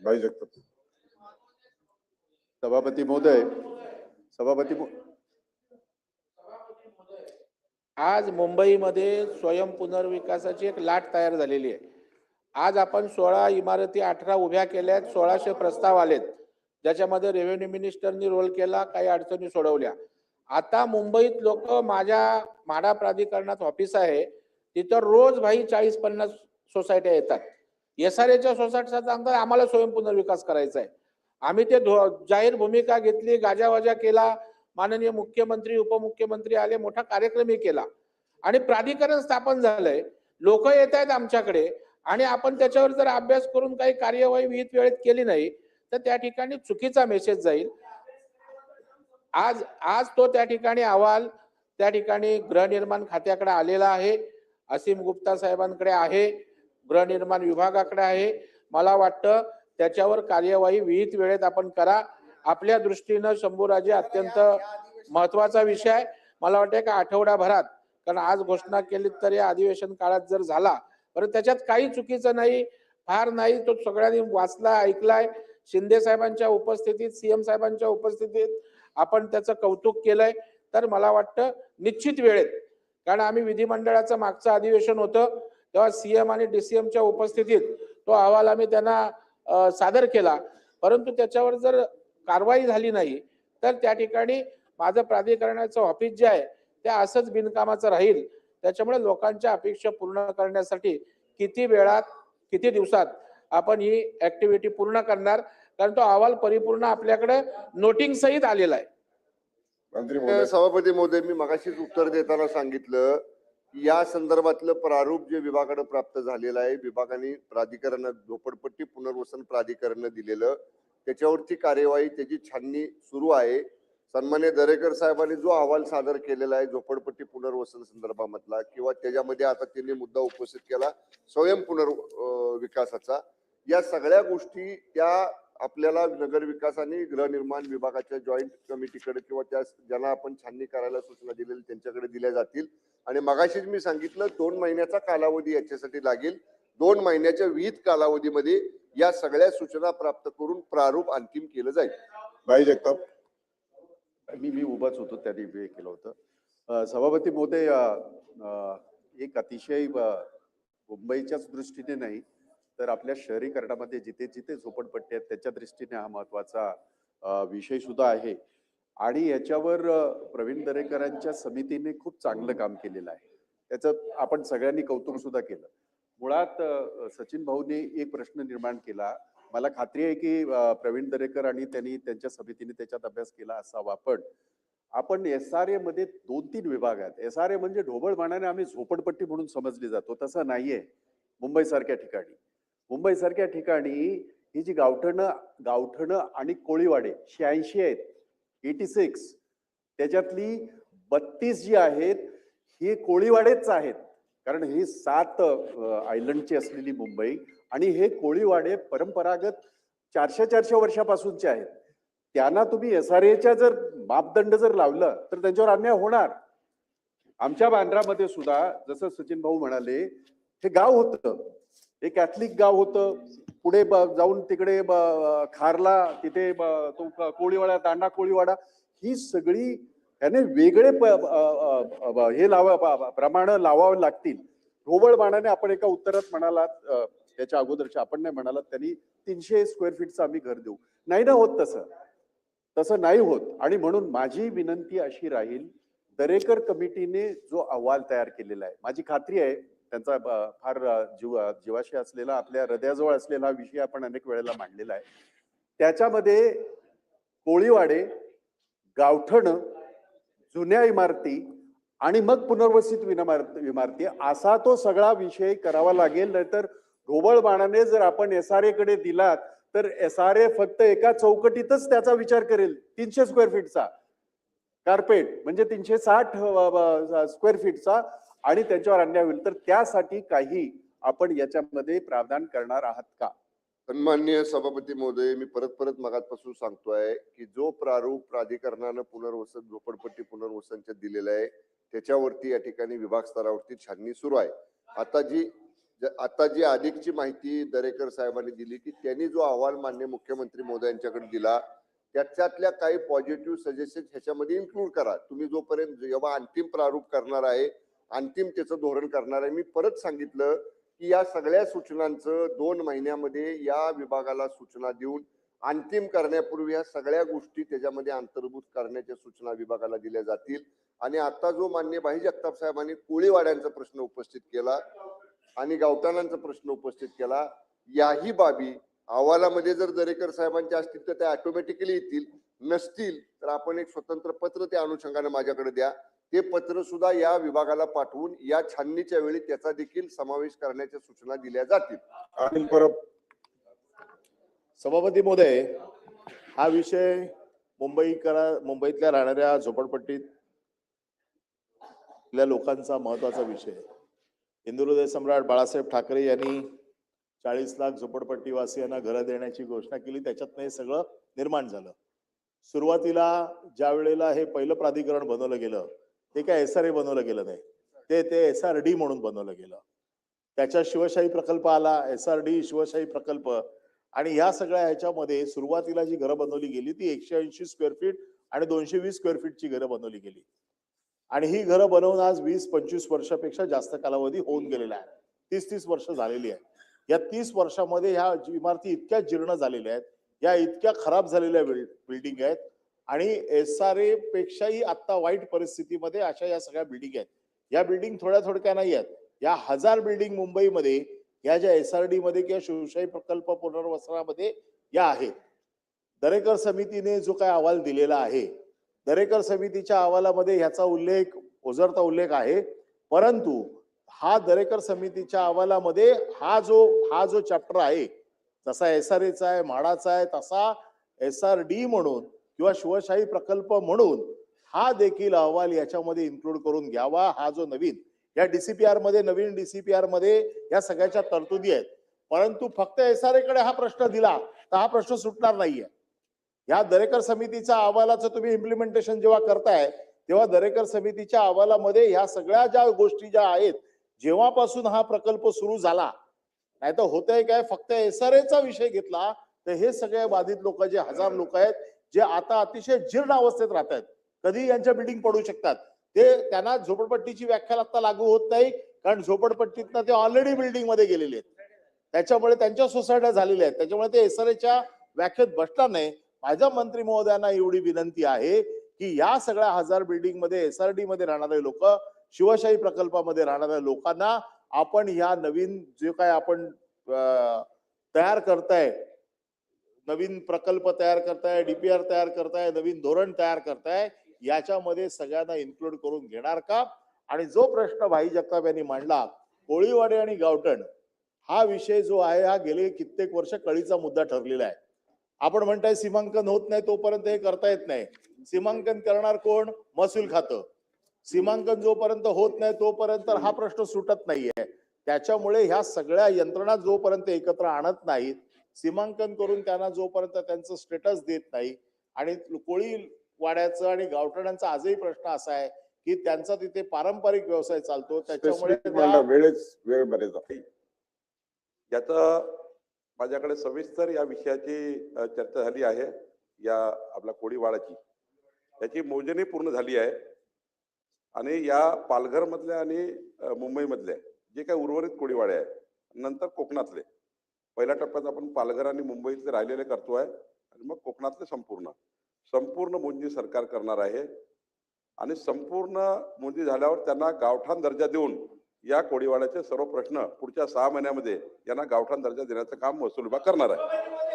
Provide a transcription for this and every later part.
भाई जगताप सभापती महोदय सभापती आज मुंबईमध्ये स्वयं पुनर्विकासाची एक लाट तयार झालेली आहे. आज आपण सोळा इमारती अठरा उभ्या केल्या सोळाशे प्रस्ताव आलेत. ज्याच्यामध्ये रेव्हेन्यू मिनिस्टरनी रोल केला काही अडचणी सोडवल्या. आता मुंबईत लोक माझ्या म्हाडा प्राधिकरणात ऑफिस आहे. तिथं रोज भाई चाळीस पन्नास सोसायट्या येतात. एस आर एच्या सोसायटीचा सांगतात आम्हाला स्वयं पुनर्विकास करायचा आहे. आम्ही ते धो- जाहीर भूमिका घेतली गाजावाजा केला माननीय मुख्यमंत्री उपमुख्यमंत्री आले मोठा कार्यक्रमही केला. आणि प्राधिकरण स्थापन झालंय लोक येत आहेत आमच्याकडे आणि आपण त्याच्यावर जर अभ्यास करून काही कार्यवाही विहित वेळेत केली नाही तर त्या ठिकाणी चुकीचा मेसेज जाईल. आज आज तो त्या ठिकाणी अहवाल त्या ठिकाणी गृहनिर्माण खात्याकडे आलेला आहे असीम गुप्ता साहेबांकडे आहे. गृहनिर्माण विभागाकडे आहे. मला वाटतं त्याच्यावर कार्यवाही विहित वेळेत आपण करा. आपल्या दृष्टीनं शंभूराजे अत्यंत महत्त्वाचा विषय आहे. मला वाटतं का आठवडाभरात कारण आज घोषणा केली तर या अधिवेशन काळात जर झाला तर त्याच्यात काही चुकीचं नाही फार नाही तो सगळ्यांनी वाचला ऐकलाय. शिंदे साहेबांच्या उपस्थितीत सीएम साहेबांच्या उपस्थितीत आपण त्याचं कौतुक केलंय. तर मला वाटतं निश्चित वेळेत कारण आम्ही विधिमंडळाचं मागचं अधिवेशन होतं. तेव्हा सीएम आणि डीसीएमच्या उपस्थितीत तो अहवाल आम्ही त्यांना सादर केला. परंतु त्याच्यावर जर कारवाई झाली नाही तर त्या ठिकाणी माझं प्राधिकरणाचं ऑफिस जे आहे ते असंच बिनकामाचं राहील. त्याच्यामुळे लोकांच्या अपेक्षा पूर्ण करण्यासाठी किती वेळात किती दिवसात आपण ही ऍक्टिव्हिटी पूर्ण करणार? कारण तो अहवाल परिपूर्ण आपल्याकडे नोटिंग सहित आलेला आहे. सभापती महोदय मी मगाशीच उत्तर देताना सांगितलं या संदर्भातलं प्रारूप जे विभागाकडे प्राप्त झालेलं आहे विभागाने प्राधिकरण झोपडपट्टी पुनर्वसन प्राधिकरण दिलेलं त्याच्यावरती कार्यवाही त्याची छाननी सुरू आहे. सन्मान्य दरेकर साहेबांनी जो अहवाल सादर केलेला आहे झोपडपट्टी पुनर्वसन संदर्भामधला किंवा त्याच्यामध्ये आता त्यांनी मुद्दा उपस्थित केला स्वयं पुनर्विकासाचा अं, विकासाचा या सगळ्या गोष्टी त्या आपल्याला नगर विकास आणि गृहनिर्माण विभागाच्या जॉईंट कमिटीकडे किंवा त्या ज्यांना आपण छाननी करायला सूचना दिलेली त्यांच्याकडे दिल्या जातील. आणि मगाशीच मी सांगितलं दोन महिन्याचा कालावधी याच्यासाठी लागेल. दोन महिन्याच्या विहित कालावधीमध्ये या सगळ्या सूचना प्राप्त करून प्रारूप अंतिम केलं जाईल. भाई जगताप. मी मी उभाच होतो त्यांनी हे केलं होतं. सभापती महोदय अ, एक अतिशय मुंबईच्याच दृष्टीने नाही तर आपल्या शहरीकरणामध्ये जिथे जिथे झोपडपट्टी आहेत त्याच्या दृष्टीने हा महत्त्वाचा विषय सुद्धा आहे. आणि याच्यावर प्रवीण दरेकरांच्या समितीने खूप चांगलं काम केलेलं आहे. त्याचं आपण सगळ्यांनी कौतुक सुद्धा केलं. मुळात सचिन भाऊने एक प्रश्न निर्माण केला. मला खात्री आहे की प्रवीण दरेकर आणि त्यांनी त्यांच्या समितीने त्याच्यात अभ्यास केला असावा. पण आपण एस आर ए मध्ये दोन तीन विभाग आहेत. एस आर ए म्हणजे ढोबळ मानाने आम्ही झोपडपट्टी म्हणून समजली जातो. तसं नाहीये मुंबई सारख्या ठिकाणी. मुंबईसारख्या ठिकाणी ही जी गावठणं गावठणं आणि कोळीवाडे शहाऐंशी आहेत एटी सिक्स त्याच्यातली बत्तीस जी आहेत ही कोळीवाडेच आहेत. कारण ही सात आयलंडची असलेली मुंबई आणि हे कोळीवाडे परंपरागत चारशे चारशे वर्षापासूनचे आहेत. त्यांना तुम्ही एस आर एच्या जर मापदंड जर लावलं तर त्यांच्यावर अन्याय होणार. आमच्या बांद्रामध्ये सुद्धा जसं सचिन भाऊ म्हणाले हे गाव होतं. हे कॅथलिक गाव होतं. पुढे जाऊन तिकडे खारला तिथे तो कोळीवाडा दांडा कोळीवाडा ही सगळी त्याने वेगळे हे लावा प्रमाण लावावे लागतील. ढोबळ बाणाने आपण एका उत्तरात म्हणालात त्याच्या अगोदरच्या आपण नाही म्हणालात त्यांनी तीनशे स्क्वेअर फीटचं आम्ही घर देऊ. नाही ना होत तसं. तसं नाही होत. आणि म्हणून माझी विनंती अशी राहील दरेकर कमिटीने जो अहवाल तयार केलेला आहे माझी खात्री आहे त्यांचा फार जीव जीवाशी असलेला आपल्या हृदयाजवळ असलेला हा विषय आपण अनेक वेळेला मांडलेला आहे. त्याच्यामध्ये कोळीवाडे गावठण जुन्या इमारती आणि मग पुनर्वसित इमारती असा तो सगळा विषय करावा लागेल. नाहीतर ढोबळ बाणाने जर आपण एस आरकडे दिलात तर एस आर ए फक्त एका चौकटीतच त्याचा विचार करेल तीनशे स्क्वेअर फीटचा. कार्पेट म्हणजे तीनशे साठ स्क्वेअर फीटचा. आणि त्यांच्यावर अन्याय होईल तर त्यासाठी काही आपण याच्यामध्ये प्रावधान करणार आहात का? सन्मान्य सभापती महोदय मी परत परत मगातपासून सांगतोय की जो प्रारूप प्राधिकरणानं पुनर्वसन झोपडपट्टी पुनर्वसनच्या दिलेला आहे त्याच्यावरती या ठिकाणी विभाग स्तरावरती छाननी सुरू आहे. आता जी आता जी अधिकची माहिती दरेकर साहेबांनी दिली की त्यांनी जो अहवाल मान्य मुख्यमंत्री मोदयांच्याकडे दिला त्याच्यातल्या काही पॉझिटिव्ह सजेशन ह्याच्यामध्ये इन्क्लूड करा. तुम्ही जोपर्यंत जेव्हा अंतिम प्रारूप करणार आहे अंतिम त्याचं धोरण करणार आहे. मी परत सांगितलं की या सगळ्या सूचनांचं दोन महिन्यामध्ये या विभागाला सूचना देऊन अंतिम करण्यापूर्वी या सगळ्या गोष्टी त्याच्यामध्ये अंतर्भूत करण्याच्या सूचना विभागाला दिल्या जातील. आणि आता जो मान्य भाई जगताप साहेबांनी कोळीवाड्यांचा प्रश्न उपस्थित केला आणि गावठाणांचा प्रश्न उपस्थित केला याही बाबी अहवालामध्ये जर दरेकर साहेबांच्या असतील तर त्या ऑटोमॅटिकली येतील. नसतील तर आपण एक स्वतंत्र पत्र त्या अनुषंगाने माझ्याकडे द्या. ते पत्र सुद्धा या विभागाला पाठवून या छाननीच्या वेळी त्याचा देखील समावेश करण्याच्या सूचना दिल्या जातील. अनिल परब सभापती महोदय हा विषय मुंबईकरा मुंबईतल्या राहणाऱ्या झोपडपट्टीतल्या लोकांचा महत्त्वाचा विषय आहे. हिंदुहृदय सम्राट बाळासाहेब ठाकरे यांनी चाळीस लाख झोपडपट्टीवासियांना घरं देण्याची घोषणा केली त्याच्यातनं हे सगळं निर्माण झालं. सुरुवातीला ज्या वेळेला हे पहिलं प्राधिकरण बनवलं गेलं ते काय एस आर ए बनवलं गेलं नाही. ते ते एस आर डी म्हणून बनवलं गेलं. त्याच्या शिवशाही प्रकल्प आला एस आर डी शिवशाही प्रकल्प. आणि ह्या सगळ्या ह्याच्यामध्ये सुरुवातीला जी घरं बनवली गेली ती एकशे ऐंशी स्क्वेअर फीट आणि दोनशे वीस स्क्वेअर फीटची घरं बनवली गेली. आणि ही घरं बनवून आज वीस पंचवीस वर्षापेक्षा जास्त कालावधी होऊन गेलेला आहे. तीस तीस वर्ष झालेली आहे. या तीस वर्षामध्ये ह्या इमारती इतक्या जीर्ण झालेल्या आहेत या इतक्या खराब झालेल्या बिल्डिंग आहेत आणि एस आर ए पेक्षाही आता वाईट परिस्थितीमध्ये अशा या सगळ्या बिल्डिंग आहेत. या बिल्डिंग थोड्या थोडक्या नाही आहेत. या हजार बिल्डिंग मुंबईमध्ये या ज्या एस आर डी मध्ये किंवा शिवशाही प्रकल्प पुनर्वसनामध्ये या आहेत. दरेकर समितीने जो काय अहवाल दिलेला आहे दरेकर समितीच्या अहवालामध्ये ह्याचा उल्लेख ओझरता उल्लेख आहे. परंतु हा दरेकर समितीच्या अहवालामध्ये हा जो हा जो चॅप्टर आहे जसा एस आर एचा आहे म्हाडाचा आहे तसा एस आर डी म्हणून किंवा शिवशाही प्रकल्प म्हणून हा देखील अहवाल याच्यामध्ये इन्क्लूड करून घ्यावा हा जो नवीन या डीसीपीआरमध्ये नवीन डीसीपीआरमध्ये या सगळ्याच्या तरतुदी आहेत. परंतु फक्त एस आरकडे हा प्रश्न दिला तर हा प्रश्न सुटणार नाहीये. या दरेकर समितीच्या अहवालाचं तुम्ही इम्प्लिमेंटेशन जेव्हा करताय तेव्हा दरेकर समितीच्या अहवालामध्ये ह्या सगळ्या ज्या गोष्टी ज्या आहेत जेव्हापासून हा प्रकल्प सुरू झाला नाही तर होतंय काय फक्त एस आर चा विषय घेतला तर हे सगळे बाधित लोक जे हजार लोक आहेत जे आता अतिशय जीर्ण अवस्थेत राहत आहेत कधी यांच्या बिल्डिंग पडू शकतात. ते त्यांना झोपडपट्टीची व्याख्या आता लागू होत नाही कारण झोपडपट्टीतनं ते ऑलरेडी बिल्डिंगमध्ये गेलेले आहेत. त्याच्यामुळे त्यांच्या सोसायट्या झालेल्या आहेत. त्याच्यामुळे ते एसआरएच्या व्याख्येत बसणार नाही. माझ्या मंत्री महोदयांना एवढी विनंती आहे की या सगळ्या हजार बिल्डिंगमध्ये एसआरडी मध्ये राहणारे लोक शिवशाही प्रकल्पामध्ये राहणाऱ्या लोकांना आपण ह्या नवीन जे काय आपण तयार करताय नवीन प्रकल्प तयार करताय डीपीआर तयार करताय नवीन धोरण तयार करताय याच्यामध्ये सगळ्यांना इन्क्लूड करून घेणार का? आणि जो प्रश्न भाई जगताप यांनी मांडला कोळीवाडे आणि गावठण हा विषय जो आहे हा गेले कित्येक वर्ष कळीचा मुद्दा ठरलेला आहे. आपण म्हणताय सीमांकन होत नाही तोपर्यंत हे करता येत नाही. सीमांकन करणार कोण? महसूल खातं. सीमांकन जोपर्यंत होत नाही तोपर्यंत हा प्रश्न सुटत नाहीये. त्याच्यामुळे ह्या सगळ्या यंत्रणा जोपर्यंत एकत्र आणत नाहीत सीमांकन करून त्यांना जोपर्यंत त्यांचं स्टेटस देत नाही आणि कोळी वाड्याचं आणि गावठणांचा आजही प्रश्न असा आहे की त्यांचा तिथे पारंपरिक व्यवसाय चालतो त्याच्यामुळे वेळेच वेळ बरेच आहे. याचं माझ्याकडे सविस्तर या विषयाची चर्चा झाली आहे या आपल्या कोळीवाडाची याची मोजणी पूर्ण झाली आहे. आणि या पालघरमधल्या आणि मुंबईमधल्या जे काही उर्वरित कोळीवाडे आहे नंतर कोकणातले. पहिल्या टप्प्यात आपण पालघर आणि मुंबईतले राहिलेले करतो आहे आणि मग कोकणातले संपूर्ण. संपूर्ण मोजणी सरकार करणार आहे. आणि संपूर्ण मोजणी झाल्यावर त्यांना गावठाण दर्जा देऊन या कोळीवाड्याचे सर्व प्रश्न पुढच्या सहा महिन्यामध्ये यांना गावठाण दर्जा देण्याचं काम महसूल विभाग करणार आहे.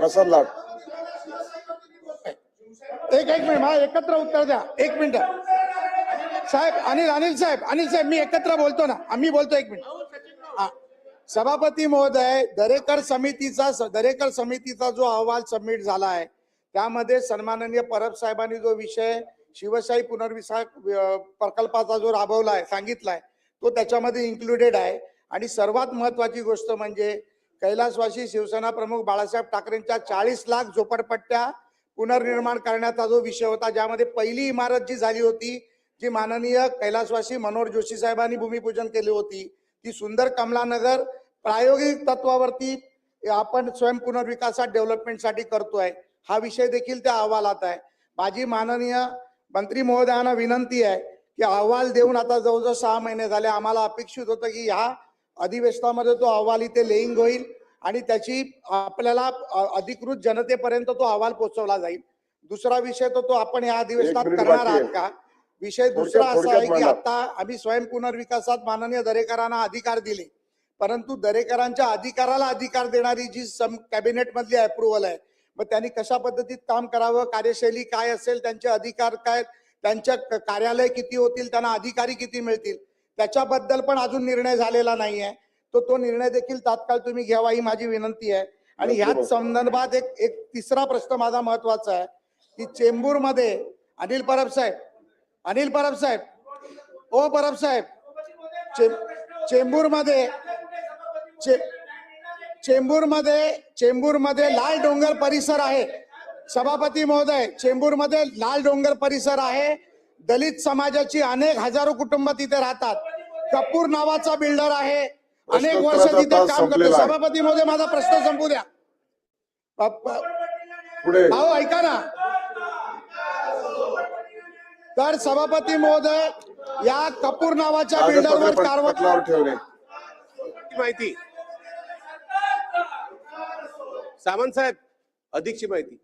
प्रसाद लाड. एक एक मिनिट मला एकत्र उत्तर द्या. एक मिनिट. साहेब अनिल अनिल साहेब अनिल साहेब मी एकत्र बोलतो ना. आम्ही बोलतो एक मिनिट. हा सभापती महोदय दरेकर समितीचा दरेकर समितीचा जो अहवाल सबमिट झाला आहे त्यामध्ये सन्माननीय परब साहेबांनी जो विषय शिवशाही पुनर्विसा प्रकल्पाचा जो राबवला आहे सांगितलाय तो त्याच्यामध्ये इन्क्लुडेड आहे. आणि सर्वात महत्वाची गोष्ट म्हणजे कैलासवासी शिवसेना प्रमुख बाळासाहेब ठाकरेंच्या चाळीस लाख झोपडपट्ट्या पुनर्निर्माण करण्याचा जो विषय होता ज्यामध्ये पहिली इमारत जी झाली होती जी माननीय कैलासवासी मनोहर जोशी साहेबांनी भूमिपूजन केली होती ती सुंदर कमलानगर प्रायोगिक तत्वावरती आपण स्वयं पुनर्विकासात डेव्हलपमेंटसाठी करतोय हा विषय देखील त्या अहवालात आहे. माझी माननीय मंत्री महोदयांना विनंती आहे की अहवाल देऊन आता जवळजवळ सहा महिने झाले आम्हाला अपेक्षित होतं की ह्या अधिवेशनामध्ये तो अहवाल इथे लेईंग होईल आणि त्याची आपल्याला अधिकृत जनतेपर्यंत तो अहवाल पोहोचवला जाईल. दुसरा विषय तो तो आपण या अधिवेशनात करणार आहात आहे. का? विषय दुसरा असा आहे की आता आम्ही स्वयं पुनर्विकासात माननीय दरेकरांना अधिकार दिले. परंतु दरेकरांच्या अधिकाराला अधिकार देणारी जी सम कॅबिनेट मधली अप्रुव्हल आहे मग त्यांनी कशा पद्धतीत काम करावं कार्यशैली काय असेल त्यांचे अधिकार काय त्यांच्या कार्यालय किती होतील त्यांना अधिकारी किती मिळतील त्याच्याबद्दल पण अजून निर्णय झालेला नाहीये. तो तो निर्णय देखील तात्काळ तुम्ही घ्यावा ही माझी विनंती आहे. आणि ह्याच संदर्भात एक एक तिसरा प्रश्न माझा महत्त्वाचा आहे की चेंबूरमध्ये अनिल परब साहेब अनिल परब साहेब ओ परब साहेब चेंबूरमध्ये चेंबूरमध्ये चेंबूरमध्ये लाल डोंगर परिसर आहे. सभापती महोदय चेंबूरमध्ये लाल डोंगर परिसर आहे. दलित समाजाची अनेक हजारो कुटुंब तिथे राहतात. कपूर नावाचा बिल्डर आहे. अनेक वर्ष तिथे काम करतो. सभापती महोदय माझा प्रश्न संपू द्या. अहो ऐका ना. तर सभापती महोदय या कपूर नावाच्या बिल्डरवर कारवाई ठेवणे माहिती. सावंत साहेब अधिकची माहिती.